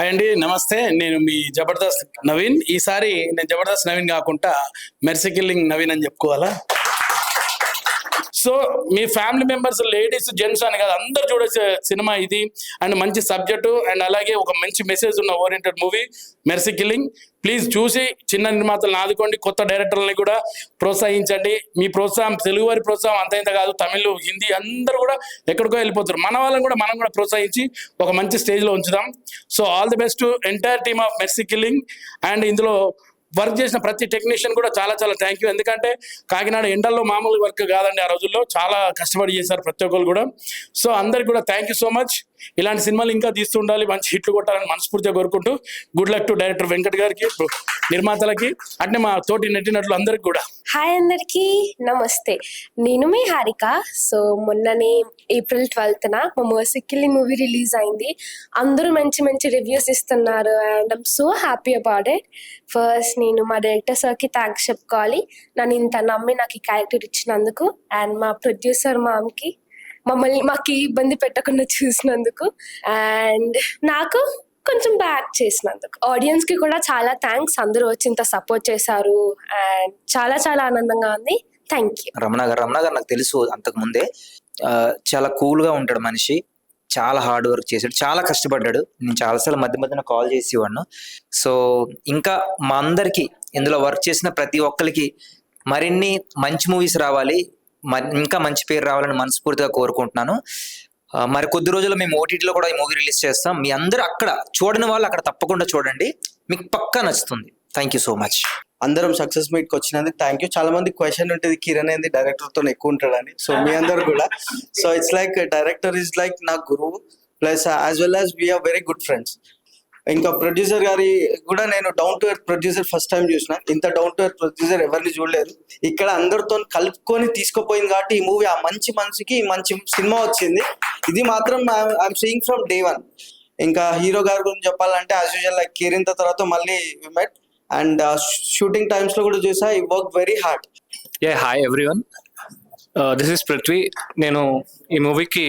Hi అండి నమస్తే. నేను మీ జబర్దస్త్ నవీన్. ఈసారి నేను జబర్దస్త్ నవీన్ కాకుండా మెర్సికిల్లింగ్ నవీన్ అని చెప్పుకోవాలా? సో మీ ఫ్యామిలీ మెంబర్స్ లేడీస్ జెంట్స్ అని కాదు అందరు చూడొచ్చే సినిమా ఇది. అండ్ మంచి సబ్జెక్టు అండ్ అలాగే ఒక మంచి మెసేజ్ ఉన్న oriented movie mercy killing. Please చూసి చిన్న నిర్మాతలను ఆదుకోండి కొత్త డైరెక్టర్లని కూడా ప్రోత్సహించండి. మీ ప్రోత్సాహం తెలుగు వారి ప్రోత్సాహం అంత ఇంత కాదు తమిళ్ హిందీ అందరూ కూడా ఎక్కడికో వెళ్ళిపోతారు. మన వాళ్ళని కూడా మనం కూడా ప్రోత్సహించి ఒక మంచి స్టేజ్లో ఉంచుదాం. So all the best entire team of mercy killing. And ఇందులో వర్క్ చేసిన ప్రతి టెక్నీషియన్ కూడా చాలా చాలా థ్యాంక్ యూ ఎందుకంటే కాకినాడ ఎండల్లో మామూలు వర్క్ కాదండి ఆ రోజుల్లో. చాలా కష్టపడి చేశారు ప్రతి ఒక్కరు కూడా. సో అందరికి కూడా థ్యాంక్ యూ సో మచ్ ఇలాంటి సినిమాలు ఇంకా తీస్తుండాలి మంచి హిట్లు కొట్టాలని మనస్ఫూర్తిగా కోరుకుంటూ good luck to director Venkat గారికి నిర్మాతలకి అంటే మా తోటి నెట్టినట్లు అందరికి కూడా. హాయ్ అందరికి నమస్తే. నేను మీ హారిక. సో మొన్ననే ఏప్రిల్ ట్వెల్త్న మా మర్సికిల్లి మూవీ రిలీజ్ అయింది. అందరూ మంచి మంచి రివ్యూస్ ఇస్తున్నారు and I'm so happy about it first నేను మా డైరెక్టర్ సార్కి థ్యాంక్స్ చెప్పుకోవాలి. నన్ను ఇంత నమ్మి నాకు ఈ క్యారెక్టర్ ఇచ్చినందుకు. అండ్ మా ప్రొడ్యూసర్ మామ్కి మమ్మల్ని మాకు ఇబ్బంది పెట్టకుండా చూసినందుకు. అండ్ నాకు కొంచెం బ్యాక్ చేసినందుకు. ఆడియన్స్కి కూడా చాలా థ్యాంక్స్ అందరూ వచ్చి ఇంత సపోర్ట్ చేశారు. అండ్ చాలా చాలా ఆనందంగా ఉంది. థ్యాంక్ యూ రమణ గారు రమణ గారు నాకు తెలుసు అంతకు ముందే. చాలా కూల్గా ఉంటాడు మనిషి. చాలా హార్డ్ వర్క్ చేశాడు. చాలా కష్టపడ్డాడు. నేను చాలాసార్లు మధ్య మధ్యన కాల్ చేసేవాడిను. సో ఇంకా మా అందరికి ఇందులో వర్క్ చేసిన ప్రతి ఒక్కరికి మరిన్ని మంచి మూవీస్ రావాలి. ఇంకా మంచి పేరు రావాలని మనస్ఫూర్తిగా కోరుకుంటున్నాను. మరి కొద్ది రోజుల్లో మేము ఓటీటీలో కూడా ఈ మూవీ రిలీజ్ చేస్తాం. మీ అందరూ అక్కడ చూడని వాళ్ళు అక్కడ తప్పకుండా చూడండి. మీకు పక్కా నచ్చుతుంది. థ్యాంక్ యూ సో మచ్ అందరం సక్సెస్ మీట్కి వచ్చినది వచ్చినందుకు థ్యాంక్ యూ చాలా మంది క్వశ్చన్ ఉంటుంది కిరణ్ ఏంది? డైరెక్టర్తో ఎక్కువ ఉంటాడని. సో మీ అందరు కూడా. So it's like director is like నా గురువు. Plus as well as we're very good friends ఇంకా ప్రొడ్యూసర్ గారి కూడా నేను down to earth producer first time చూసిన. ఇంత డౌన్ టు ఎర్త్ ప్రొడ్యూసర్ ఎవరిని చూడలేదు. ఇక్కడ అందరితో కలుపుకొని తీసుకుపోయింది కాబట్టి ఈ మూవీ ఆ మంచి మనసుకి మంచి సినిమా వచ్చింది. ఇది మాత్రం I'm seeing from day one ఇంకా హీరో గారి గురించి చెప్పాలంటే యాజ్ యూజువల్ లైక్ కేరింత తర్వాత మళ్ళీ మెట్ అండ్ షూటింగ్ టైమ్స్లో కూడా చూసా. ఈ work very hard a hi everyone this is Prithvi నేను ఈ మూవీకి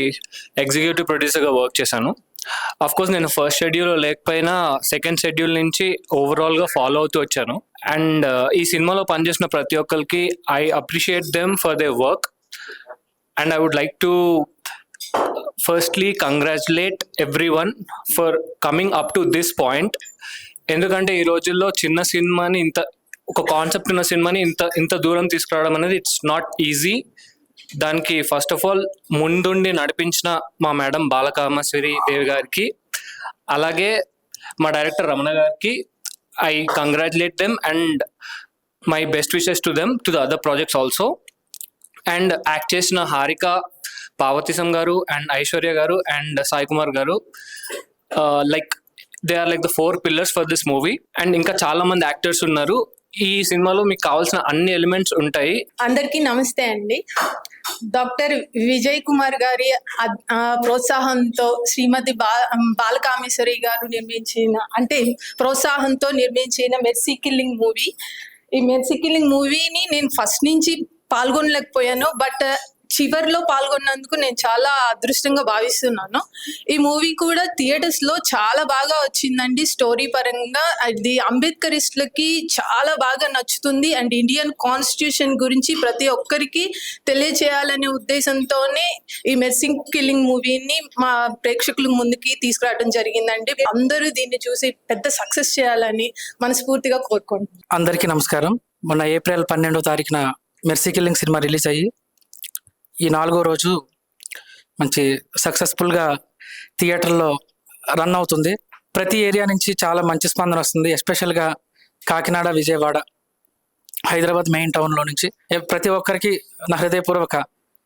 ఎగ్జిక్యూటివ్ ప్రొడ్యూసర్గా వర్క్ చేశాను. అఫ్ కోర్స్ నేను ఫస్ట్ షెడ్యూల్ లేకపోయినా సెకండ్ షెడ్యూల్ నుంచి ఓవరాల్గా ఫాలో అవుతూ వచ్చాను. అండ్ uh, ఈ సినిమాలో పనిచేసిన ప్రతి ఒక్కరికి I appreciate them for they work and I would like to firstly congratulate every one for coming up to this point ఎందుకంటే ఈ రోజుల్లో చిన్న సినిమాని ఇంత ఒక కాన్సెప్ట్ ఉన్న సినిమాని ఇంత ఇంత దూరం తీసుకురావడం అనేది ఇట్స్ నాట్ ఈజీ దానికి ఫస్ట్ ఆఫ్ ఆల్ ముందుండి నడిపించిన మా మేడం బాలకామేశ్వరి దేవి గారికి అలాగే మా డైరెక్టర్ రమణ గారికి I congratulate them and my best wishes to them to the other projects also and act చేసిన హారిక పార్వతీశం గారు అండ్ ఐశ్వర్య గారు అండ్ సాయి కుమార్ గారు like they are like the four pillars for this movie and ఇంకా చాలా మంది యాక్టర్స్ ఉన్నారు. ఈ సినిమాలో మీకు కావాల్సిన అన్ని ఎలిమెంట్స్ ఉంటాయి. అందరికీ నమస్తే అండి. డాక్టర్ విజయ్ కుమార్ గారి ఆ, ప్రోత్సాహంతో శ్రీమతి బా బాలకామేశ్వరి గారు నిర్మించిన అంటే ప్రోత్సాహంతో నిర్మించిన మెర్సీ కిల్లింగ్ మూవీ. ఈ మెర్సీ కిల్లింగ్ మూవీని నేను ఫస్ట్ నుంచి పాల్గొనలేకపోయాను బట్ చివర్లో పాల్గొన్నందుకు నేను చాలా అదృష్టంగా భావిస్తున్నాను. ఈ మూవీ కూడా థియేటర్స్లో చాలా బాగా వచ్చిందండి. స్టోరీ పరంగా అది అంబేద్కరిస్టులకి చాలా బాగా నచ్చుతుంది. అండ్ ఇండియన్ కాన్స్టిట్యూషన్ గురించి ప్రతి ఒక్కరికి తెలియచేయాలనే ఉద్దేశంతోనే ఈ మెర్సింగ్ కిల్లింగ్ మూవీని మా ప్రేక్షకుల ముందుకి తీసుకురావడం జరిగిందండి. అందరూ దీన్ని చూసి పెద్ద సక్సెస్ చేయాలని మనస్ఫూర్తిగా కోరుకుంటున్నాను అందరికీ నమస్కారం. మొన్న ఏప్రిల్ పన్నెండో తారీఖున మెర్సీ కిల్లింగ్ సినిమా రిలీజ్ అయ్యి ఈ నాలుగో రోజు మంచి సక్సెస్ఫుల్గా థియేటర్లో రన్ అవుతుంది. ప్రతి ఏరియా నుంచి చాలా మంచి స్పందన వస్తుంది. ఎస్పెషల్గా కాకినాడ విజయవాడ హైదరాబాద్ మెయిన్ టౌన్లో నుంచి. ప్రతి ఒక్కరికి నా హృదయపూర్వక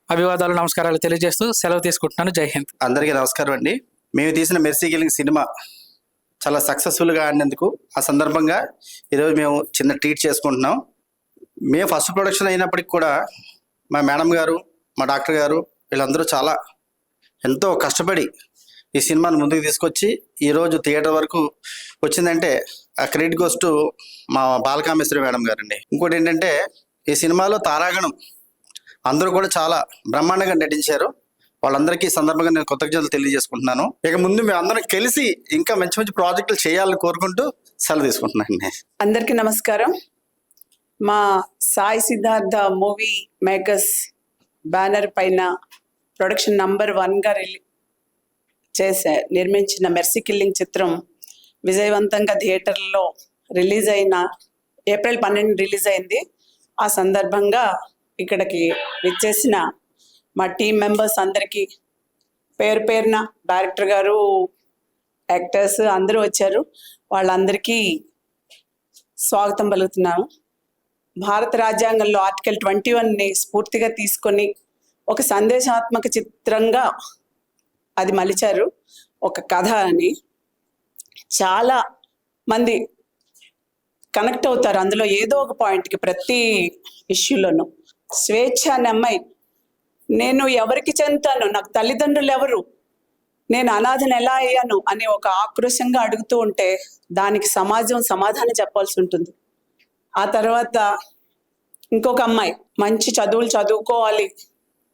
అభివాదాలు నమస్కారాలు తెలియజేస్తూ సెలవు తీసుకుంటున్నాను. జై హింద్. అందరికీ నమస్కారం అండి. మేము తీసిన మెర్సీ గిలింగ్ సినిమా చాలా సక్సెస్ఫుల్గా ఆడినందుకు ఆ సందర్భంగా ఈరోజు మేము చిన్న ట్రీట్ చేసుకుంటున్నాం. మేము ఫస్ట్ ప్రొడక్షన్ అయినప్పటికి కూడా మా మేడం గారు మా డాక్టర్ గారు వీళ్ళందరూ చాలా ఎంతో కష్టపడి ఈ సినిమాను ముందుకు తీసుకొచ్చి ఈరోజు థియేటర్ వరకు వచ్చిందంటే ఆ క్రెడిట్ గోస్ టు మా బాలకామేశ్వరి మేడం గారండి. ఇంకోటి ఏంటంటే ఈ సినిమాలో తారాగణం అందరూ కూడా చాలా బ్రహ్మాండంగా నటించారు. వాళ్ళందరికీ సందర్భంగా నేను కృతజ్ఞతలు తెలియజేసుకుంటున్నాను. ఇక ముందు మేము అందరం కలిసి ఇంకా మంచి మంచి ప్రాజెక్టులు చేయాలని కోరుకుంటూ సెలవు తీసుకుంటున్నాను అందరికీ నమస్కారం. మా Sai Siddhartha movie makers banner పైన ప్రొడక్షన్ నంబర్ వన్గా రిలీ చేసే నిర్మించిన మెర్సీ కిల్లింగ్ చిత్రం విజయవంతంగా థియేటర్లో రిలీజ్ అయిన ఏప్రిల్ పన్నెండు రిలీజ్ అయింది. ఆ సందర్భంగా ఇక్కడికి విచ్చేసిన మా టీం మెంబర్స్ అందరికీ పేరు పేరున డైరెక్టర్ గారు యాక్టర్స్ అందరూ వచ్చారు. వాళ్ళందరికీ స్వాగతం పలుకుతున్నాము భారత రాజ్యాంగంలో ఆర్టికల్ ట్వంటీ వన్ని స్ఫూర్తిగా తీసుకొని ఒక సందేశాత్మక చిత్రంగా అది మలిచారు. ఒక కథ అని. చాలా మంది కనెక్ట్ అవుతారు అందులో ఏదో ఒక పాయింట్కి ప్రతి ఇష్యూలోనూ. స్వేచ్ఛ అనే అమ్మాయి నేను ఎవరికి చెందుతాను? నాకు తల్లిదండ్రులు ఎవరు? నేను అనాథను ఎలా అయ్యాను? అని ఒక ఆక్రోశంగా అడుగుతూ ఉంటే దానికి సమాజం సమాధానం చెప్పాల్సి ఉంటుంది. ఆ తర్వాత ఇంకొక అమ్మాయి మంచి చదువులు చదువుకోవాలి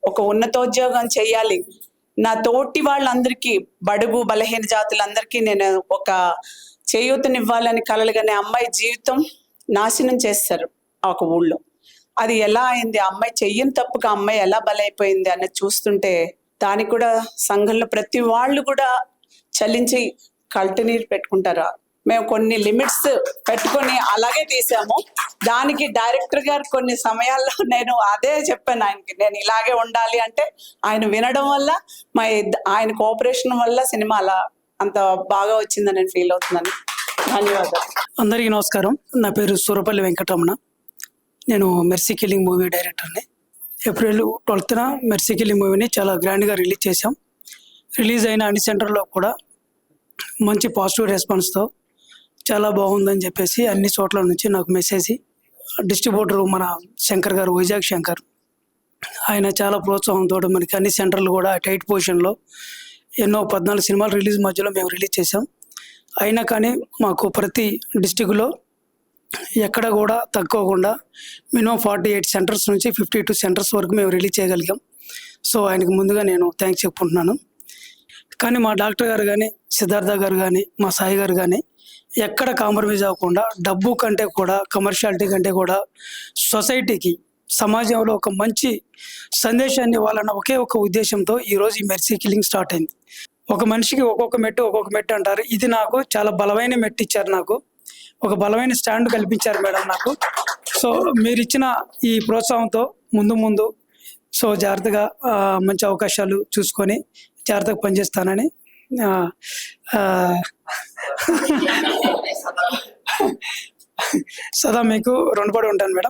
ఒక ఉన్నతోద్యోగం చేయాలి. నా తోటి వాళ్ళందరికీ బడుగు బలహీన జాతులందరికీ నేను ఒక చేయూతనివ్వాలని కలలుగానే అమ్మాయి జీవితం నాశనం చేస్తారు ఒక ఊళ్ళో. అది ఎలా అయింది? ఆ అమ్మాయి చెయ్యని తప్పుగా ఆ అమ్మాయి ఎలా బలైపోయింది అన్నది చూస్తుంటే దానికి కూడా సంఘంలో ప్రతి వాళ్ళు కూడా చలించి కల్టి నీరు పెట్టుకుంటారు. మేము కొన్ని లిమిట్స్ పెట్టుకొని అలాగే తీసాము. దానికి డైరెక్టర్ గారు కొన్ని సమయాల్లో నేను అదే చెప్పాను ఆయనకి నేను ఇలాగే ఉండాలి అంటే ఆయన వినడం వల్ల మా ఆయన కోఆపరేషన్ వల్ల సినిమా అలా అంత బాగా వచ్చిందని నేను ఫీల్ అవుతున్నాను. ధన్యవాదాలు. అందరికీ నమస్కారం. నా పేరు సూరపల్లి వెంకటరమణ. నేను మెర్సీ కిల్లింగ్ మూవీ డైరెక్టర్ని. ఏప్రిల్ ట్వెల్త్న మెర్సీ కిల్లింగ్ మూవీని చాలా గ్రాండ్గా రిలీజ్ చేశాం. రిలీజ్ అయిన అన్ని సెంటర్లో కూడా మంచి పాజిటివ్ రెస్పాన్స్తో చాలా బాగుందని చెప్పేసి అన్ని చోట్ల నుంచి నాకు మెసేజ్ డిస్ట్రిబ్యూటర్ మన శంకర్ గారు వైజాగ్ శంకర్. ఆయన చాలా ప్రోత్సాహంతో మనకి అన్ని సెంటర్లు కూడా టైట్ పొజిషన్లో ఎన్నో పద్నాలుగు సినిమాలు రిలీజ్ మధ్యలో మేము రిలీజ్ చేసాం అయినా కానీ మాకు ప్రతి డిస్టిక్లో ఎక్కడ కూడా తక్కువకుండా మినిమం ఫార్టీ ఎయిట్ సెంటర్స్ నుంచి ఫిఫ్టీ టూ సెంటర్స్ వరకు మేము రిలీజ్ చేయగలిగాం. సో ఆయనకు ముందుగా నేను థ్యాంక్స్ చెప్పుకుంటున్నాను. కానీ మా డాక్టర్ గారు కానీ సిద్ధార్థ గారు కానీ మా సాయి గారు కానీ ఎక్కడ కాంప్రమైజ్ అవ్వకుండా డబ్బు కంటే కూడా కమర్షియాలిటీ కంటే కూడా సొసైటీకి సమాజంలో ఒక మంచి సందేశాన్ని ఇవ్వాలన్న ఒకే ఒక ఉద్దేశంతో ఈరోజు ఈ మెర్సీ కిల్లింగ్ స్టార్ట్ అయింది. ఒక మనిషికి ఒక్కొక్క మెట్టు ఒక్కొక్క మెట్టు అంటారు. ఇది నాకు చాలా బలమైన మెట్టు ఇచ్చారు నాకు. ఒక బలమైన స్టాండ్ కల్పించారు మేడం నాకు. సో మీరు ఇచ్చిన ఈ ప్రోత్సాహంతో ముందు ముందు సో జాగ్రత్తగా మంచి అవకాశాలు చూసుకొని జాగ్రత్తగా పనిచేస్తానని ఆ, సదా మీకు రుణపడి ఉంటాను మేడం.